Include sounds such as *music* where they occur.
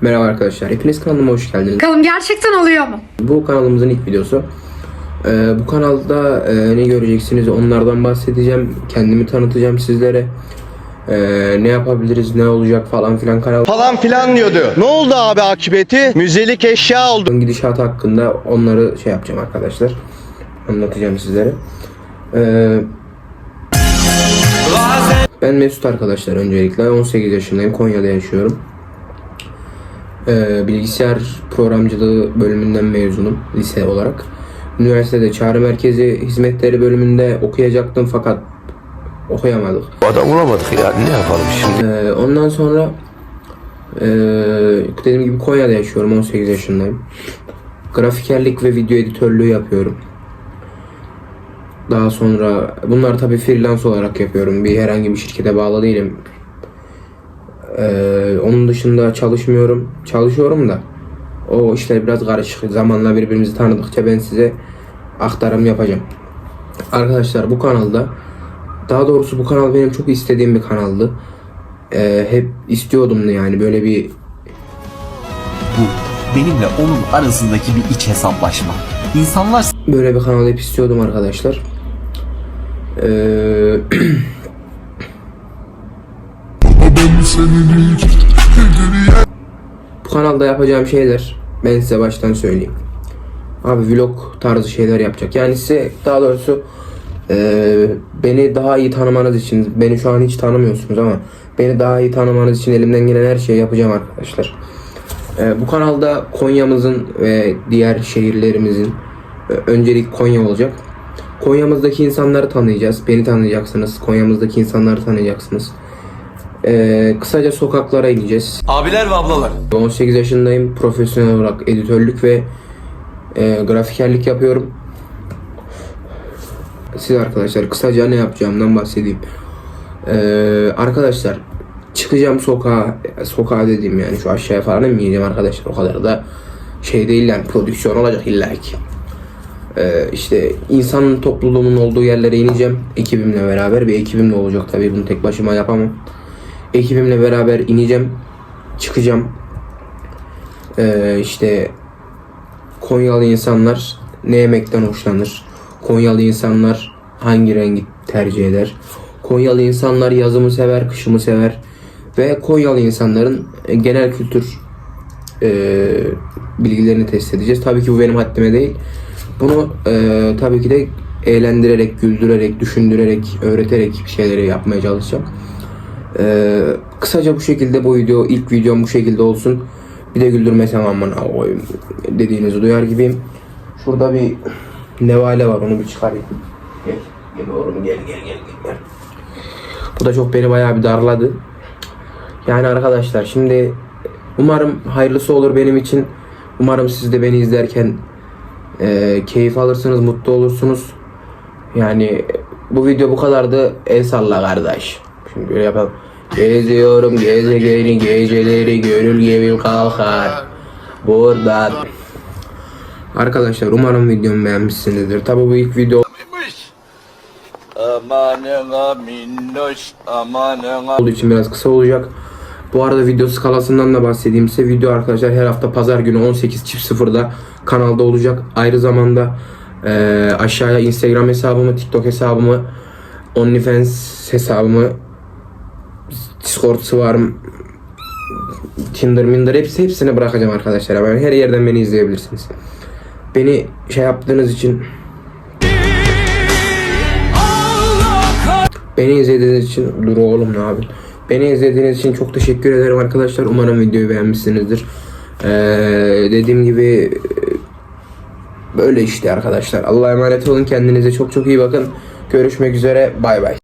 Merhaba arkadaşlar, hepiniz kanalıma hoş geldiniz. Bakalım gerçekten oluyor mu? Bu kanalımızın ilk videosu. Ee, bu kanalda e, ne göreceksiniz onlardan bahsedeceğim. Kendimi tanıtacağım sizlere. Ee, ne yapabiliriz, ne olacak falan filan kanal falan filan diyordu. Ne oldu abi akıbeti? Müzelik eşya oldu. gidişatı hakkında onları şey yapacağım arkadaşlar. Anlatacağım sizlere. Ee, ben Mesut arkadaşlar öncelikle 18 yaşındayım. Konya'da yaşıyorum. Ee, bilgisayar programcılığı bölümünden mezunum lise olarak. Üniversitede çağrı merkezi hizmetleri bölümünde okuyacaktım fakat okuyamadık. Adam bulamadık ya ne yapalım şimdi? Ee, ondan sonra ee, dediğim gibi Konya'da yaşıyorum 18 yaşındayım. Grafikerlik ve video editörlüğü yapıyorum. Daha sonra bunlar tabii freelance olarak yapıyorum. Bir herhangi bir şirkete bağlı değilim. Ee, onun dışında çalışmıyorum. Çalışıyorum da o işler biraz karışık. Zamanla birbirimizi tanıdıkça ben size aktarım yapacağım. Arkadaşlar bu kanalda daha doğrusu bu kanal benim çok istediğim bir kanaldı. Ee, hep istiyordum yani böyle bir Bu benimle onun arasındaki bir iç hesaplaşma. İnsanlar böyle bir kanal hep istiyordum arkadaşlar. Ee, *clears throat* bu kanalda yapacağım şeyler ben size baştan söyleyeyim. Abi vlog tarzı şeyler yapacak. Yani size daha doğrusu eee, beni daha iyi tanımanız için beni şu an hiç tanımıyorsunuz ama beni daha iyi tanımanız için elimden gelen her şeyi yapacağım arkadaşlar. Eee, bu kanalda Konya'mızın ve diğer şehirlerimizin e, öncelik Konya olacak. Konya'mızdaki insanları tanıyacağız. Beni tanıyacaksınız. Konya'mızdaki insanları tanıyacaksınız. Eee, kısaca sokaklara ineceğiz. Abiler ve ablalar. 18 yaşındayım. Profesyonel olarak editörlük ve e, grafikerlik yapıyorum. Siz arkadaşlar kısaca ne yapacağımdan bahsedeyim. E, arkadaşlar çıkacağım sokağa, sokağa dediğim yani şu aşağıya falan inmeyeceğim arkadaşlar. O kadar da şey değil yani prodüksiyon olacak illa ki. E, işte insan topluluğunun olduğu yerlere ineceğim ekibimle beraber. Bir ekibimle olacak tabii bunu tek başıma yapamam. Ekibimle beraber ineceğim, çıkacağım. Ee, işte Konyalı insanlar ne yemekten hoşlanır? Konyalı insanlar hangi rengi tercih eder? Konyalı insanlar yazımı sever, kışımı sever. Ve Konyalı insanların genel kültür e, bilgilerini test edeceğiz. Tabii ki bu benim haddime değil. Bunu e, tabii ki de eğlendirerek, güldürerek, düşündürerek, öğreterek şeyleri yapmaya çalışacağım. Ee, kısaca bu şekilde bu video ilk videom bu şekilde olsun. Bir de güldürmesem aman koyayım dediğinizi duyar gibiyim. Şurada bir nevale var onu bir çıkarayım. Gel, gel oğlum gel gel gel gel. Bu da çok beni bayağı bir darladı. Yani arkadaşlar şimdi umarım hayırlısı olur benim için. Umarım siz de beni izlerken e, keyif alırsınız, mutlu olursunuz. Yani bu video bu kadardı. El salla kardeş. Şimdi böyle yapalım. Geziyorum gezegeni geceleri gönül gibi kalkar. Buradan. Arkadaşlar umarım videomu beğenmişsinizdir. Tabi bu ilk video Amanına minnoş amanına. olduğu için biraz kısa olacak. Bu arada video skalasından da bahsedeyim size. Video arkadaşlar her hafta pazar günü 18.00'da kanalda olacak. Ayrı zamanda eee, aşağıya Instagram hesabımı, TikTok hesabımı, OnlyFans hesabımı, Discord varım, Tinder, Minder hepsi hepsini bırakacağım arkadaşlar. Yani her yerden beni izleyebilirsiniz. Beni şey yaptığınız için Beni izlediğiniz için dur oğlum ne abi. Beni izlediğiniz için çok teşekkür ederim arkadaşlar. Umarım videoyu beğenmişsinizdir. Ee, dediğim gibi böyle işte arkadaşlar. Allah'a emanet olun. Kendinize çok çok iyi bakın. Görüşmek üzere. Bay bay.